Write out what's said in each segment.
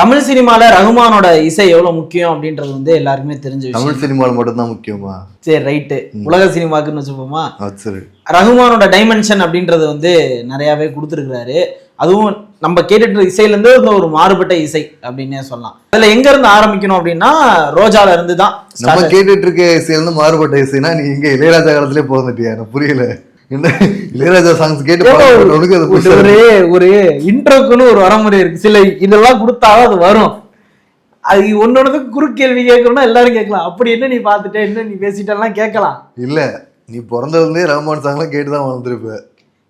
தமிழ் சினிமால ரகுமானோட இசை எவ்வளவு முக்கியம் அப்படின்றது வந்து எல்லாருக்குமே தெரிஞ்ச தமிழ் சினிமாவில் மட்டும்தான் முக்கியமா? சரி ரைட்டு உலக சினிமாக்குன்னு வச்சுப்போமா? சரி. ரகுமானோட டைமென்ஷன் அப்படின்றது வந்து நிறையாவே கொடுத்துருக்கிறாரு. அதுவும் நம்ம கேட்டுட்டு இருக்க இசையில இருந்து இந்த ஒரு மாறுபட்ட இசை அப்படின்னே சொல்லலாம். அதுல எங்க இருந்து ஆரம்பிக்கணும் அப்படின்னா ரோஜால இருந்து தான் நம்ம. கேட்டுட்டு இருக்க இசையிலிருந்து மாறுபட்ட இசைனா நீ இங்க இளையராஜா காலத்திலே போந்துட்டியா எனக்கு புரியல. இளையராஜா சாங்ஸ் கேட்டு ஒரு ஒரு இன்ட்ரோக்குன்னு ஒரு வரமுறை இருக்கு. சில இதெல்லாம் கொடுத்தாலும் அது வரும். அது ஒன்னொன்னுக்கு குறுக்கேள்வி கேட்கணும்னா எல்லாரும் கேட்கலாம். அப்படி என்ன நீ பார்த்துட்ட? என்ன நீ பேசிட்டெல்லாம் கேட்கலாம். இல்ல நீ பிறந்ததுலேருந்தே ரஹ்மான் சாங்லாம் கேட்டு தான் வளர்ந்துருப்ப.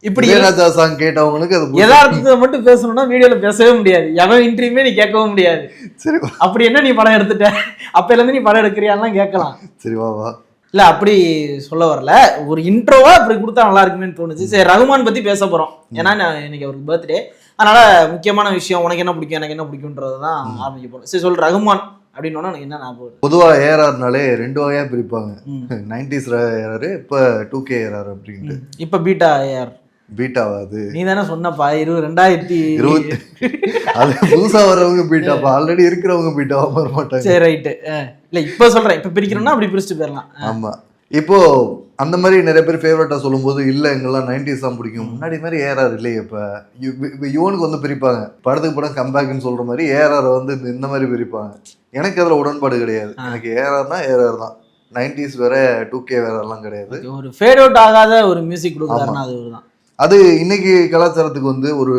இப்படி இளையராஜா சாங் கேட்டவங்களுக்கு அது யதார்த்தத்தை மட்டும் பேசணும்னா வீடியோல பேசவே முடியாது. எவன் இன்ட்ரியுமே நீ கேட்கவும் முடியாது. சரி அப்படி என்ன நீ படம் எடுத்துட்ட? அப்பையில இருந்து நீ படம் எடுக்கிறியான்லாம் கேட்கலாம். சரி வா. இல்ல அப்படி சொல்ல வரல. ஒரு இன்ட்ரோவா அப்படி கொடுத்தா நல்லா இருக்குமேன்னு தோணுச்சு. சரி ரகுமான் பத்தி பேச போறோம். ஏன்னா நான் இன்னைக்கு அவருக்கு பர்த்டே அதனால முக்கியமான விஷயம் உனக்கு என்ன பிடிக்கும் எனக்கு என்ன பிடிக்கும்ன்றது தான் ஆரம்பிக்க போறோம். சரி சொல் ரகுமான் அப்படின்னு எனக்கு என்ன ஞாபகம் வருது? பொதுவா ஏஆர்ஆர்னாலே ரெண்டு வகையா பிரிப்பாங்க. நைன்டிஸ் ஏஆர் இப்ப டூ கே ஏஆர் அப்படின்ட்டு. இப்ப பீட்டா ஏஆர் பீட்டாவா அது நீ தானே சொன்னப்பா இரு ரெண்டாயிரத்தி இருபத்தி அது புதுசா வரவங்க பீட்டாப்பா ஆல்ரெடி இருக்கிறவங்க பீட்டாவா வர மாட்டாங்க. சரி ரைட்டு இல்ல இப்ப சொல்றேன். இப்ப பிரிக்கணும்னா அப்படி பிரிச்சுட்டு போயிடலாம். ஆமா. இப்போ அந்த மாதிரி நிறைய பேர் ஃபேவரட்டா சொல்லும்போது இல்ல எங்கெல்லாம் நைன்டிஸ் தான் பிடிக்கும். முன்னாடி மாதிரி ஏஆர் இல்லையே இப்ப. யுவனுக்கு வந்து பிரிப்பாங்க. படத்துக்கு படம் கம்பேக்னு சொல்ற மாதிரி ஏஆர் வந்து இந்த- மாதிரி பிரிப்பாங்க. எனக்கு அதுல உடன்பாடு கிடையாது. எனக்கு ஏஆர்னா ஏஆர் தான் நைன்டிஸ் வேற டூ கே வேற எல்லாம் கிடையாது. ஒரு ஃபேட் அவுட் ஆகாத ஒரு மியூசிக் கொடுக்குறாருன்னா அது ஒரு தான் அது இன்னைக்கு கலாச்சாரத்துக்கு வந்து ஒரு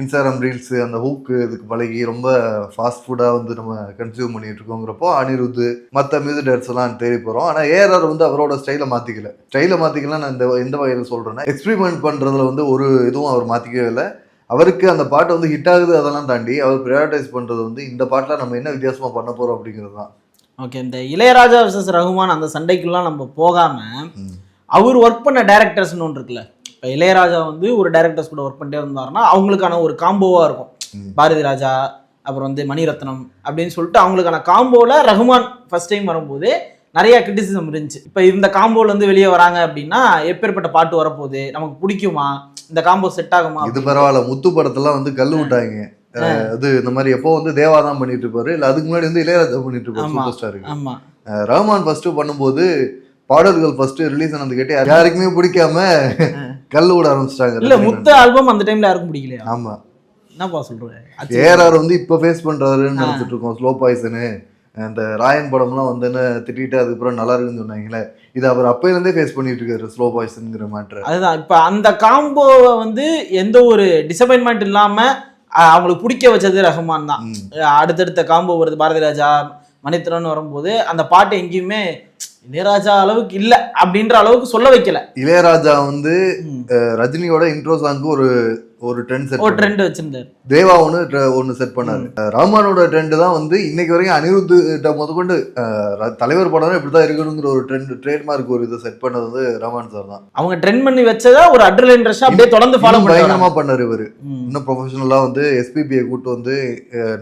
இன்ஸ்டாகிராம் ரீல்ஸ் அந்த ஹூக்கு இதுக்கு பழகி ரொம்ப ஃபாஸ்ட் ஃபுட்டாக வந்து நம்ம கன்சியூம் பண்ணிட்டு இருக்கோங்கிறப்போ அனிருத் மற்ற மியூசிக் டேரக்டர்ஸ் எல்லாம் தேடி போகிறோம் ஆனால் ஏஆர் வந்து அவரோட ஸ்டைலை மாற்றிக்கல ஸ்டைலை மாற்றிக்கலாம் நான் இந்த எந்த வகையில் சொல்கிறேன்னா எக்ஸ்பெரிமெண்ட் பண்ணுறதுல வந்து ஒரு இதுவும் அவர் மாற்றிக்கவே இல்லை. அவருக்கு அந்த பாட்டு வந்து ஹிட் ஆகுது அதெல்லாம் தாண்டி அவர் ப்ரையாரிட்டைஸ் பண்ணுறது வந்து இந்த பாட்டில் நம்ம என்ன வித்தியாசமாக பண்ண போகிறோம் அப்படிங்கிறது தான். ஓகே இந்த இளையராஜா விசஸ் ரகுமான் அந்த சண்டைக்குலாம் நம்ம போகாம ம். அவர் ஒர்க் பண்ண டேரக்டர்ஸ்னு ஒன்று இருக்குல்ல. இப்போ இளையராஜா வந்து ஒரு டேரக்டர்ஸ் கூட ஒர்க் பண்ணிட்டே இருந்தாருன்னா அவங்களுக்கான ஒரு காம்போவா இருக்கும். பாரதி ராஜா அப்புறம் வந்து மணிரத்னம் அப்படின்னு சொல்லிட்டு அவங்களுக்கான காம்போல ரகுமான் ஃபர்ஸ்ட் டைம் வரும்போது நிறைய கிரிட்டிசிசம் இருந்துச்சு. இப்போ இந்த காம்போல இருந்து வெளியே வராங்க அப்படின்னா எப்பேற்பட்ட பாட்டு வரப்போகுது? நமக்கு பிடிக்குமா? இந்த காம்போ செட் ஆகுமா இது பரவாயில்ல. முத்து படத்தெல்லாம் வந்து கல்லு விட்டாங்க. அது இந்த மாதிரி எப்போ வந்து தேவா தான் பண்ணிட்டு இருப்பாரு? இல்லை அதுக்கு முன்னாடி வந்து இளையராஜா பண்ணிட்டு இருப்பாரு ஆமா. சூப்பர் ஸ்டாருக்கு ரஹ்மான் ஃபர்ஸ்ட் பண்ணும்போது பாடல்கள் ஃபர்ஸ்ட் ரிலீஸ் ஆனது கேட்டு யாருக்குமே பிடிக்காம கல்லு விட ஆரம்பிச்சிட்டாங்க இல்ல முத்த ஆல்பம் அந்த டைம்ல யாருக்கும் பிடிக்கலையா? ஆமா. என்னப்பா சொல்றேன் ஏஆர்ஆர் வந்து இப்ப ஃபேஸ் பண்றாருன்னு நினைச்சிட்டு இருக்கோம் ஸ்லோ பாய்சனு அந்த ராயன் படம்லாம் வந்துன்னு திட்டிட்டு அதுக்கப்புறம் நல்லா இருக்குன்னு சொன்னாங்களே இது அவர் அப்பையில இருந்தே ஃபேஸ் பண்ணிட்டு இருக்காரு ஸ்லோ பாய்சனுங்கிற மேட்ரு அதுதான். இப்ப அந்த காம்போவை வந்து எந்த ஒரு டிசப்பாயின்மெண்ட் இல்லாம அஹ், அவங்களுக்கு பிடிக்க வச்சது ரஹ்மான் தான். அடுத்தடுத்த காம்போ வருது பாரதி ராஜா மணித்திரன் வரும்போது அந்த பாட்டு எங்கேயுமே இளையராஜா அளவுக்கு இல்ல அப்படின்ற அளவுக்கு சொல்ல வைக்கல. இளையராஜா வந்து ரஜினியோட இன்ட்ரோ சாங்க்கு ஒரு ஒரு ட்ரெண்ட் செட் ஒரு ட்ரெண்ட் வச்சிருந்தாரு. தேவா ஒன்று ஒன்று செட் பண்ணாரு. ரஹ்மானோட ட்ரெண்ட் தான் வந்து இன்னைக்கு வரைக்கும் அனிருத் கிட்ட முதற்கொண்டு தலைவர் படம் இப்படி தான் இருக்கணுங்கிற ஒரு ட்ரெண்ட் ட்ரேட்மார்க் ஒரு இதை செட் பண்ணது வந்து ரஹ்மான் சார் தான். அவங்க ட்ரெண்ட் பண்ணி வச்சதா ஒரு அட்ரலைன் ரஷ் அப்படியே தொடர்ந்து ஃபாலோ பயங்கரமா பண்ணாரு இவரு. இன்னும் ப்ரொஃபஷனலா வந்து எஸ்பிபியை கூட்டு வந்து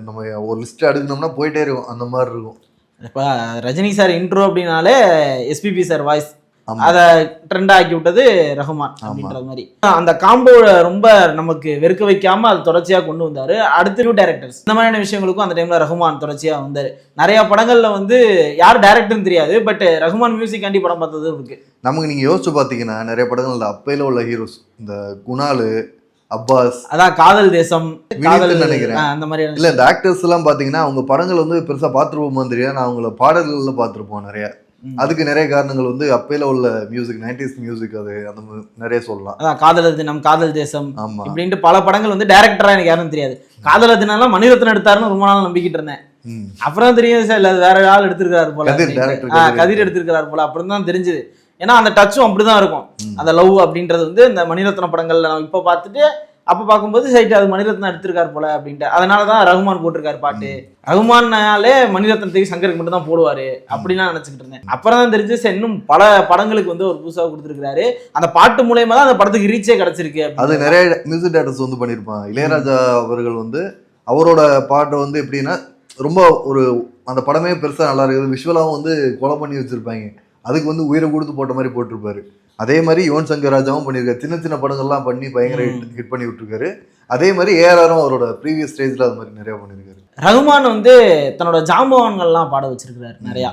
நம்ம ஒரு லிஸ்ட் எடுக்கணும்னா போயிட்டே இருக்கும். அந்த மாதிரி இருக்கும். இப்போ ரஜினி சார் இன்ட்ரோ அப்படின்னாலே எஸ்பிபி சார் வாய்ஸ். அதை ட்ரெண்ட் ஆக்கி விட்டது ரஹ்மான். அப்படின்ற மாதிரி. அந்த காம்போ ரொம்ப நமக்கு வெறுக்க வைக்காம அது தொடர்ச்சியா கொண்டு வந்தாரு. அடுத்த நியூ டேரக்டர்ஸ் இந்த மாதிரியான விஷயங்களுக்கும் அந்த டைம்ல ரஹ்மான் தொடர்ச்சியா வந்தாரு. நிறைய படங்கள்ல வந்து யார் டேரக்டர்னு தெரியாது பட் ரஹ்மான் மியூசிக் ஆண்டி படம் பார்த்தது இருக்கு. நமக்கு நீங்க யோசிச்சு பாத்தீங்கன்னா நிறைய படங்கள்ல அப்பையில உள்ள ஹீரோஸ் இந்த குணாலு அப்பாஸ். அதான் காதல் தேசம் காதல் நினைக்கிறேன். அந்த மாதிரியான இல்ல இந்த ஆக்டர்ஸ் எல்லாம் பாத்தீங்கன்னா அவங்க படங்கள் வந்து பெருசா பாத்துருப்போமோ தெரியாது. நான் அவங்கள பாடல்கள்ல பாத்திருப்போம் நிறைய. அதுக்கு நிறைய காரணங்கள் வந்து அப்பையில உள்ள மியூசிக் நைன்டிஸ் மியூசிக் அது அந்த மாதிரி நிறைய சொல்லலாம். அதான் காதலர் தினம் காதல் தேசம் ஆமா. இப்படின்ட்டு பல படங்கள் வந்து டேரக்டரா எனக்கு யாரும் தெரியாது. காதலர் தினம் மணிரத்னம் எடுத்தாருன்னு ரொம்ப நாள் நம்பிக்கிட்டு இருந்தேன். அப்புறம் தெரியும் சார் இல்ல வேற ஆள் எடுத்திருக்காரு போல கதிர், அப்படின்ட்டு. எடுத்திருக்காரு போல அப்புறம் தான் தெரிஞ்சது. ஏன்னா அந்த டச்சும் அப்படிதான் இருக்கும். அந்த லவ் அப்படின்றது வந்து இந்த மணிரத்னம் படங்கள்ல நம்ம இப்ப பார்த்துட்டு அப்ப பார்க்கும்போது சைட் அது மணிரத்னம் எடுத்திருக்காரு போல அப்படின்ட்டு. அதனால தான் ரகுமான் போட்டிருக்காரு பாட்டு. ரகுமான்னாலே மணிரத்னத்துக்கு சங்கருக்கு மட்டும் தான் போடுவாரு அப்படின்னு நான் நினைச்சுக்கிட்டு இருந்தேன். அப்புறம் தான் தெரிஞ்சு சரி, இன்னும் பல படங்களுக்கு வந்து ஒரு புதுசா கொடுத்துருக்காரு அந்த பாட்டு மூலயமா தான் அந்த படத்துக்கு ரீச்சே கிடைச்சிருக்கு அது. நிறைய மியூசிக் டேரக்டர்ஸ் வந்து பண்ணியிருப்பாங்க. இளையராஜா அவர்கள் வந்து அவரோட பாட்டை வந்து எப்படின்னா ரொம்ப ஒரு அந்த படமே பெருசா நல்லா இருக்குது. விஷுவலாகவும் வந்து கொலை பண்ணி வச்சிருப்பாங்க. அதுக்கு வந்து உயிரை கொடுத்து போட்ட மாதிரி போட்டிருப்பாரு. அதே மாதிரி யுவன் சங்கர் ராஜாவும் பண்ணியிருக்காரு. சின்ன சின்ன படங்கள்லாம் பண்ணி பயங்கர. ஹிட் பண்ணி விட்டுருக்காரு. அதே மாதிரி ஏஆரும் அவரோட ப்ரீவியஸ் ஸ்டேஜ்ல அது மாதிரி நிறைய பண்ணியிருக்காரு. ரகுமான் வந்து தன்னோட ஜாம்பவான்கள்லாம் பாட வச்சிருக்கிறாரு நிறையா.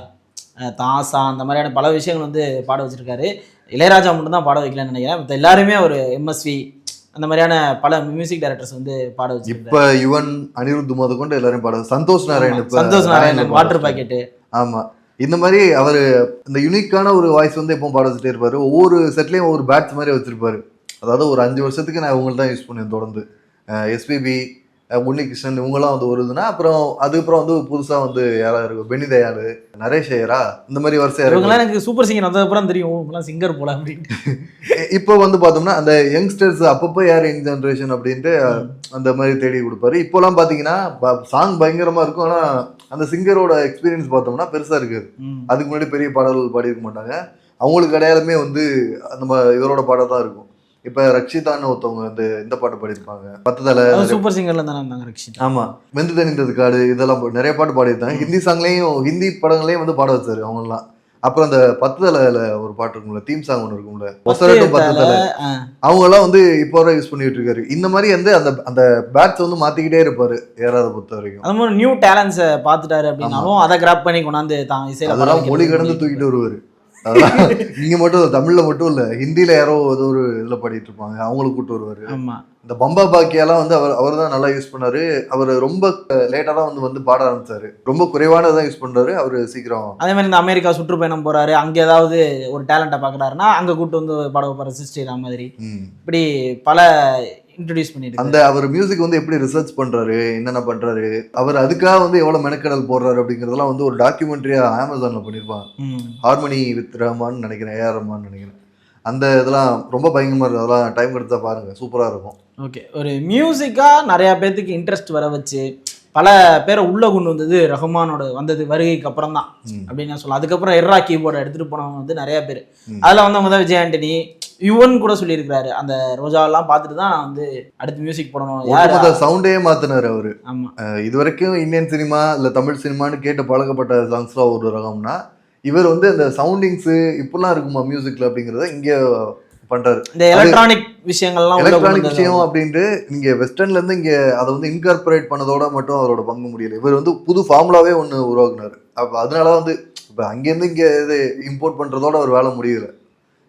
தாசா அந்த மாதிரியான பல விஷயங்கள் வந்து பாட வச்சிருக்காரு. இளையராஜா மட்டும் தான் பாட வைக்கலன்னு நினைக்கிறேன். மத்த எல்லாருமே ஒரு எம்எஸ்வி அந்த மாதிரியான பல மியூசிக் டைரக்டர்ஸ் வந்து பாட வச்சிருக்காரு. இப்ப யுவன் அனிருத் முத கொண்டு எல்லாரும் பாட சந்தோஷ் நாராயண் சந்தோஷ் நாராயணன் வாட்டர் பாக்கெட்டு. ஆமா. இந்த மாதிரி அவர் இந்த யுனிக்கான ஒரு வாய்ஸ் வந்து எப்பவும் பாட வச்சுட்டே இருப்பார். ஒவ்வொரு செட்லேயும் ஒவ்வொரு பேட்ஸ் மாதிரி வச்சிருப்பாரு. அதாவது ஒரு அஞ்சு வருஷத்துக்கு நான் இவங்களை தான் யூஸ் பண்ணுவேன் தொடர்ந்து எஸ்பிபி உன்னிகிருஷ்ணன் இவங்கெல்லாம் வந்து வருதுன்னா அப்புறம் அதுக்கப்புறம் வந்து புதுசா வந்து யாரா இருக்கும் பெனி தயாளு நரேஷ் ஐயரா இந்த மாதிரி இருக்கு. இவங்கெல்லாம் எனக்கு சூப்பர் சிங்கர் வந்ததுக்கப்புறம் தெரியும். இவங்கெல்லாம் சிங்கர் போல அப்படின்ட்டு. இப்போ வந்து பார்த்தோம்னா அந்த யங்ஸ்டர்ஸ் அப்பப்போ யார் யங் ஜென்ரேஷன் அப்படின்ட்டு அந்த மாதிரி தேடி கொடுப்பாரு. இப்போலாம் பார்த்தீங்கன்னா சாங் பயங்கரமா இருக்கும். ஆனா அந்த சிங்கரோட எக்ஸ்பீரியன்ஸ் பார்த்தோம்னா பெருசா இருக்காது. அதுக்கு முன்னாடி பெரிய பாடல்கள் பாடியிருக்க மாட்டாங்க. அவங்களுக்கு அடையாளமே வந்து நம்ம இவரோட பாடம் தான் இருக்கும். இப்ப ரக்ஷிதான்னு ஒருத்தவங்க வந்து இந்த பாட்டு பாடியிருப்பாங்க. பத்து தலை சூப்பர் சிங்கர்ல தானே இருந்தாங்க ரக்ஷிதா. ஆமா. வெந்து தணிந்தது காடு இதெல்லாம் நிறைய பாட்டு பாடியிருந்தாங்க. ஹிந்தி சாங்லயும் ஹிந்தி படங்களையும் வந்து பாட வச்சாரு அவங்கலாம் அப்புறம் அந்த பத்து தலையில ஒரு பாட்டு இருக்கும்ல தீம் சாங் ஒன்று இருக்கும்ல. ஒசரட்டும் பத்து தலை. அவங்க எல்லாம் வந்து இப்போ வரை யூஸ் பண்ணிட்டு இருக்காரு. இந்த மாதிரி வந்து அந்த அந்த பேட்ச் வந்து மாத்திக்கிட்டே இருப்பாரு ஏறாத பொறுத்த வரைக்கும். அது மாதிரி நியூ டேலண்ட்ஸை பார்த்துட்டாரு அப்படின்னாலும் அதை கிராப் பண்ணி கொண்டாந்து தான் இசையில அதெல்லாம் மொழி கடந்து தூக்கிட்டு வருவாரு. இங்க மட்டும் தமிழ்ல மட்டும் இல்ல ஹிந்தில யாரோ ஏதோ ஒரு இதுல பாடிட்டு இருப்பாங்க. அவங்களுக்கு கூட்டு வருவாரு. ஆமா. இந்த பம்பா பாக்கியெல்லாம் வந்து அவர் அவர் தான் நல்லா யூஸ் பண்ணாரு. அவர் ரொம்ப லேட்டா தான் வந்து வந்து பாட ஆரம்பிச்சாரு. ரொம்ப குறைவானதான் யூஸ் பண்றாரு அவர் சீக்கிரம் அதே மாதிரி இந்த அமெரிக்கா சுற்றுப்பயணம் போறாரு. அங்க ஏதாவது ஒரு டேலண்ட்டை பாக்குறாருன்னா அங்க கூட்டு வந்து பாட வைப்பாரு சிஸ்டர் மாதிரி. இப்படி பல இன்ட்ரடியூஸ் பண்ணிட்டு அந்த அவர் மியூசிக் வந்து எப்படி ரிசர்ச் பண்றாரு என்னென்ன பண்றாரு அவர் அதுக்காக வந்து எவ்வளவு மெனக்கடல் போடுறாரு அப்படிங்கறதெல்லாம் வந்து ஒரு டாக்குமெண்ட்ரியா அமேசான்ல பண்ணிருப்பாங்க. ஹார்மனி வித் ரஹ்மான் நினைக்கிறேன் ஏஆர் ரஹ்மான் நினைக்கிறேன். அந்த இதெல்லாம் ரொம்ப பயங்கரமா இருக்கு. அதெல்லாம் டைம் எடுத்தா பாருங்க சூப்பரா இருக்கும். ஓகே ஒரு மியூசிக்கா நிறைய பேர்த்துக்கு இன்ட்ரெஸ்ட் வர வச்சு பல பேரை உள்ள கொண்டு வந்தது ரஹ்மானோட வந்தது வருகைக்கு அப்புறம் தான். அப்படின்னு நான் சொல்லலாம். அதுக்கப்புறம் எர்ரா கீபோர்டை எடுத்துட்டு போனவங்க வந்து நிறைய பேர். அதுல வந்தவங்க தான் விஜய் ஆண்டனி யுவன் கூட சொல்லியிருக்கிறாரு. அந்த ரோஜாவெல்லாம் பார்த்துட்டு தான் நான் வந்து அடுத்து மியூசிக் போடணும். சவுண்டே மாத்தினாரு அவரு. ஆமா. இது வரைக்கும் இந்தியன் சினிமா இல்ல தமிழ் சினிமான்னு கேட்டு பழக்கப்பட்ட சாங்ஸ்லாம் ஒரு ரகம்னா இவர் வந்து அந்த சவுண்டிங்ஸ் இப்படிலாம் இருக்குமா மியூசிக்ல அப்படிங்கறத இங்க பண்றாரு. இந்த எலக்ட்ரானிக் விஷயங்கள்லாம் எலக்ட்ரானிக் விஷயம் அப்படின்ட்டு நீங்க வெஸ்டர்ன்ல இருந்து இங்க அதை வந்து இன்கார்பரேட் பண்ணதோட மட்டும் அவரோட பங்கு முடியல. இவர் வந்து புது ஃபார்முலாவே ஒண்ணு உருவாக்குனாரு. அப்ப அதனால வந்து இப்ப அங்கேருந்து இங்க இது இம்போர்ட் பண்றதோட அவர் வேலை முடியல.